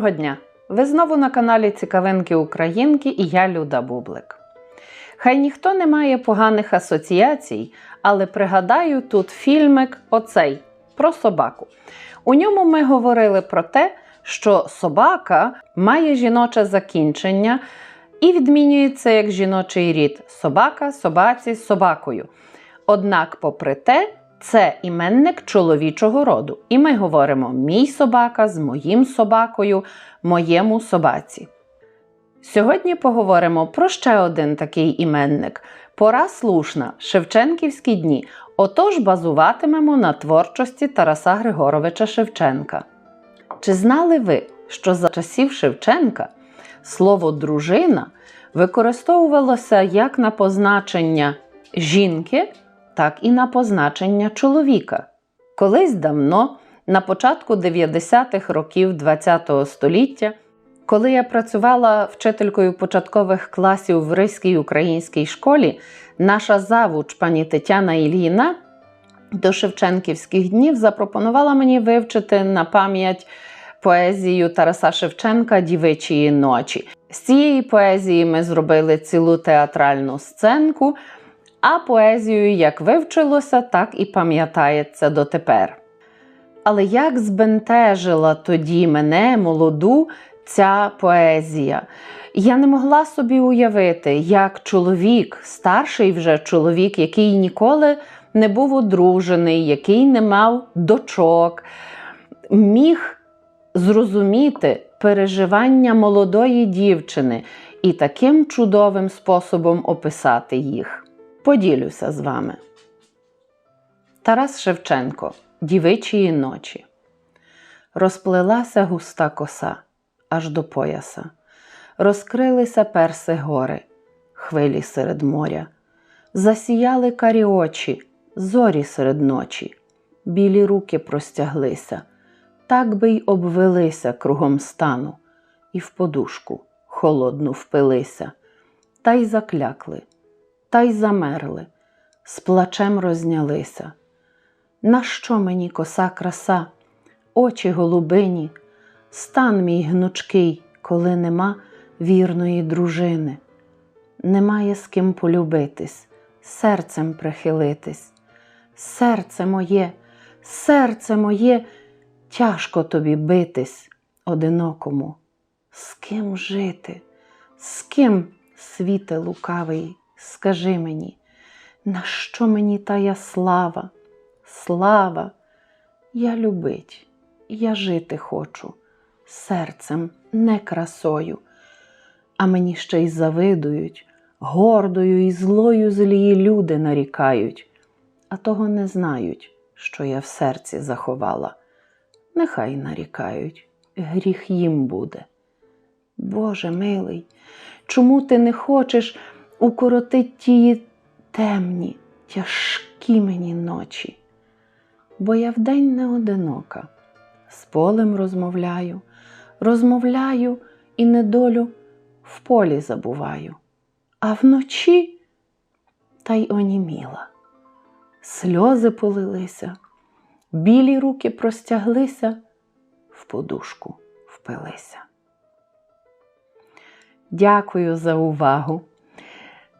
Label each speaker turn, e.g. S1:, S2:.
S1: Доброго дня! Ви знову на каналі Цікавинки Українки і я Люда Бублик. Хай ніхто не має поганих асоціацій, але пригадаю тут фільмик оцей про собаку. У ньому ми говорили про те, що собака має жіноче закінчення і відмінюється як жіночий рід собака, собаці, собакою. Однак, попри те, це іменник чоловічого роду. І ми говоримо мій собака з моїм собакою, моєму собаці. Сьогодні поговоримо про ще один такий іменник. Пора слушна Шевченківські дні. Отож базуватимемо на творчості Тараса Григоровича Шевченка. Чи знали ви, що за часів Шевченка слово дружина використовувалося як на позначення жінки, так і на позначення чоловіка? Колись давно, на початку 90-х років ХХ століття, коли я працювала вчителькою початкових класів в Ризькій українській школі, наша завуч пані Тетяна Ільїна до Шевченківських днів запропонувала мені вивчити на пам'ять поезію Тараса Шевченка Дівичої ночі. З цієї поезії ми зробили цілу театральну сценку, а поезію як вивчилося, так і пам'ятається дотепер. Але як збентежила тоді мене, молоду, ця поезія. Я не могла собі уявити, як чоловік, старший вже чоловік, який ніколи не був одружений, який не мав дочок, міг зрозуміти переживання молодої дівчини і таким чудовим способом описати їх. Поділюся з вами. Тарас Шевченко Дівичої ночі. Розплилася густа коса аж до пояса. Розкрилися перси гори, хвилі серед моря, засіяли карі очі, зорі серед ночі, білі руки простяглися, так би й обвелися кругом стану, і в подушку холодну впилися, та й заклякли, та й замерли, з плачем рознялися. Нащо мені коса краса, очі голубині? Стан мій гнучкий, коли нема вірної дружини, немає з ким полюбитись, серцем прихилитись. Серце моє, серце моє, тяжко тобі битись одинокому. З ким жити? З ким, світе лукавий, скажи мені, на що мені тая слава? Слава, я любить, я жити хочу серцем, не красою, а мені ще й завидують, гордою і злою злії люди нарікають, а того не знають, що я в серці заховала. Нехай нарікають, гріх їм буде. Боже милий, чому ти не хочеш укоротить тії темні, тяжкі мені ночі? Бо я вдень не одинока, з полем розмовляю, розмовляю і недолю в полі забуваю, а вночі та й оніміла. Сльози полилися, білі руки простяглися, в подушку впилися. Дякую за увагу.